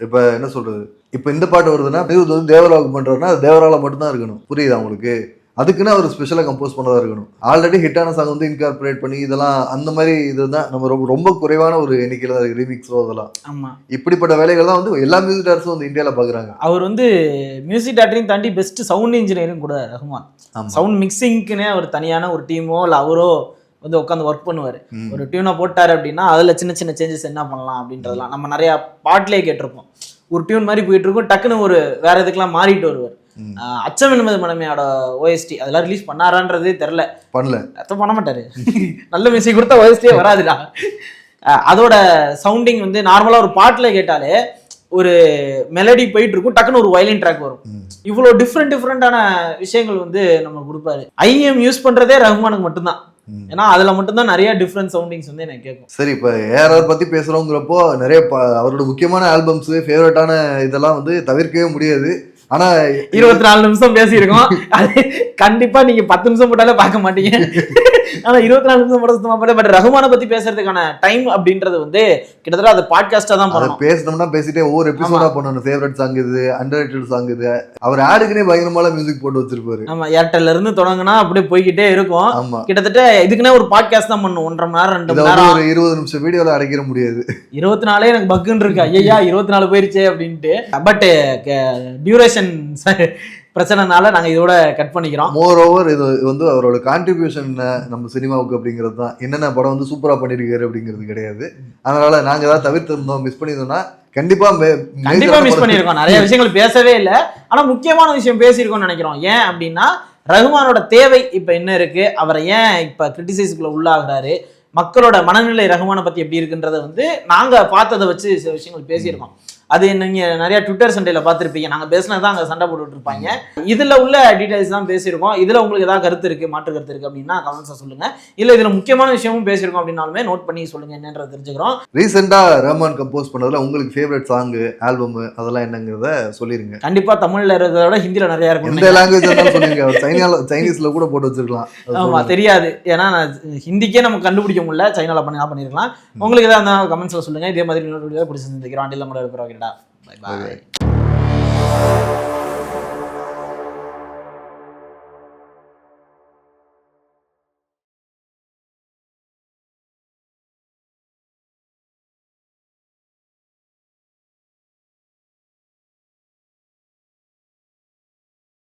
இப்ப என்ன சொல்றது? இப்ப இந்த பாட்டு வருதுன்னா இது வந்து தேவராவுக்கு பண்றாருன்னா அது தேவரால மட்டும்தான் இருக்கணும். புரியுதா உங்களுக்கு? அதுக்குன்னு அவர் ஸ்பெஷலாக கம்போஸ் பண்ணதா இருக்கணும். ஆல்ரெடி ஹிட்டான சாங் வந்து இன்கார்பரேட் பண்ணி இதெல்லாம் அந்த மாதிரி இதுதான் நம்ம ரொம்ப ரொம்ப குறைவான ஒரு எண்ணிக்கையில் தான் ரீமிக்ஸோ அதெல்லாம். ஆமா. இப்படிப்பட்ட வேலைகள் தான் வந்து எல்லா மியூசிக் டேரக்டர்ஸும் வந்து இந்தியாவில் பார்க்குறாங்க அவர் வந்து மியூசிக் டேரக்டரையும் தாண்டி பெஸ்ட் சவுண்ட் இன்ஜினியரிங் கூட ரஹ்மான் சவுண்ட் மிக்சிங்க்குனே ஒரு தனியான ஒரு டீமோ இல்லை அவரோ வந்து உட்காந்து ஒர்க் பண்ணுவார். ஒரு டியூனை போட்டார் அப்படின்னா அதில் சின்ன சின்ன சேஞ்சஸ் என்ன பண்ணலாம் அப்படின்றதெல்லாம் நம்ம நிறையா பாட்டிலே கேட்டிருப்போம். ஒரு டியூன் மாதிரி போயிட்டு இருக்கும் டக்குன்னு ஒரு வேற இதுக்கெல்லாம் மாறிட்டு வருவார். அச்சம் என்பது மனமையோட ஓஎஸ்டி அதெல்லாம் ரிலீஸ் பண்ணாரான்றதே தெரில பண்ணல. அர்த்தம் பண்ண மாட்டாரு. நல்ல மியூசிக் கொடுத்தா ஓஎஸ்டியே வராதுடா. அதோட சவுண்டிங் வந்து நார்மலா ஒரு பாட்டுல கேட்டாலே ஒரு மெலடி போயிட்டு இருக்கும் டக்குன்னு ஒரு வயலின் ட்ராக் வரும். இவ்வளோ டிஃப்ரெண்ட் டிஃப்ரெண்டான விஷயங்கள் வந்து நம்ம கொடுப்பாரு. ஐஎம் யூஸ் பண்றதே ரஹ்மானுக்கு மட்டும்தான். ஏன்னா அதுல மட்டும்தான் நிறைய டிஃப்ரெண்ட் சவுண்டிங்ஸ் வந்து எனக்கு கேட்கும். சரி இப்போ ஏஆர்ஆர் பற்றி பேசுகிறோங்கிறப்போ நிறைய அவரோட முக்கியமான ஆல்பம்ஸு ஃபேவரட்டான இதெல்லாம் வந்து தவிர்க்கவே முடியாது. ஆனா இருபத்தி நாலு நிமிஷம் பேசியிருக்கோம். அது கண்டிப்பா நீங்க பத்து நிமிஷம் போட்டாலே பார்க்க மாட்டீங்க. ஆனா இருபத்தி நாலு நிமிஷம் போட சுத்தமா பட் ரஹ்மானை பத்தி பேசுறதுக்கான டைம் அப்படின்றது வந்து கிட்டத்தட்ட அது பாட்காஸ்டா தான் பண்ணணும். பேசினோம்னா பேசிட்டே ஒவ்வொரு எபிசோடா பண்ணணும். ஃபேவரட் சாங் இது அண்டர் சாங் இது. அவர் ஆடுக்குனே பயங்கரமான மியூசிக் போட்டு வச்சிருப்பாரு. ஆமா ஏர்டெல்ல இருந்து தொடங்குனா அப்படியே போய்கிட்டே இருக்கும். கிட்டத்தட்ட இதுக்குன்னே ஒரு பாட்காஸ்ட் தான் பண்ணும் ஒன்றரை மணி நேரம் ரெண்டு மணி நேரம். ஒரு இருபது நிமிஷம் வீடியோல அடைக்கிற முடியாது. இருபத்தி நாலே எனக்கு பக்குன்னு இருக்கு. ஐயா இருபத்தி நாலு போயிருச்சே அப்படின்ட்டு. பட் டியூரேஷன் பிரச்சனைனால நாங்க இதோட கட் பண்ணிக்கிறோம். மோர் ஓவர் இது வந்து அவரோட கான்ட்ரிபியூஷன் நம்ம சினிமாவுக்கு அப்படிங்கிறது தான். என்னென்ன படம் வந்து சூப்பரா பண்ணிருக்காரு அப்படிங்கிறது கிடையாது. அதனால நாங்க ஏதாவது தவிர்த்திருந்தோம் மிஸ் பண்ணியிருந்தோம்னா கண்டிப்பா கண்டிப்பா மிஸ் பண்ணியிருக்கோம். நிறைய விஷயங்கள் பேசவே இல்லை. ஆனா முக்கியமான விஷயம் பேசியிருக்கோம்னு நினைக்கிறோம். ஏன் அப்படின்னா ரகுமானோட தேவை இப்ப என்ன இருக்கு? அவரை ஏன் இப்ப கிரிட்டிசைஸ்க்குள்ள உள்ளாகிறாரு? மக்களோட மனநிலை ரகுமானை பத்தி எப்படி இருக்குன்றத வந்து நாங்க பார்த்ததை வச்சு சில விஷயங்கள் பேசியிருக்கோம். அது நீங்க நிறைய ட்விட்டர் சண்டையில பார்த்திருப்பீங்க. நாங்க பேசினது தான் அங்க சண்டை போட்டுட்டு இருப்பாங்க. இதுல உள்ள டீடைல்ஸ் தான் பேசியிருக்கோம். இதுல உங்களுக்கு ஏதாவது கருத்து இருக்கு மாற்று கருத்து இருக்கு அப்படின்னா கமெண்ட்ஸை சொல்லுங்க. இல்ல இதுல முக்கியமான விஷயமும் பேசியிருக்கோம் அப்படின்னாலுமே நோட் பண்ணி சொல்லுங்க என்னன்றதை தெரிஞ்சுக்கிறோம். ரீசெண்டா ரஹ்மான் கம்போஸ் பண்ணதுல உங்களுக்கு ஃபேவரட் சாங் ஆல்பம் அதெல்லாம் என்னங்கிறத சொல்லிருங்க. கண்டிப்பா தமிழ்ல இருக்கிறத விட ஹிந்தில நிறைய இருக்கும் எந்த லாங்குவேஜ் சொல்லுங்க சைனால சைனீஸ்ல கூட போட்டு வச்சிருக்கலாம். அது ஆமா சொல்லுங்க. தெரியாது. ஏன்னா ஹிந்திக்கே நம்ம கண்டுபிடிக்க முடியல. சைனால பண்ணி பண்ணிருக்கலாம். உங்களுக்கு ஏதாவது கமெண்ட்ஸ்ல சொல்லுங்க. இதே மாதிரி பிடிச்சிருந்துக்கிறோம் அண்டில் நம்ம இருக்கிறோம் பை பாய்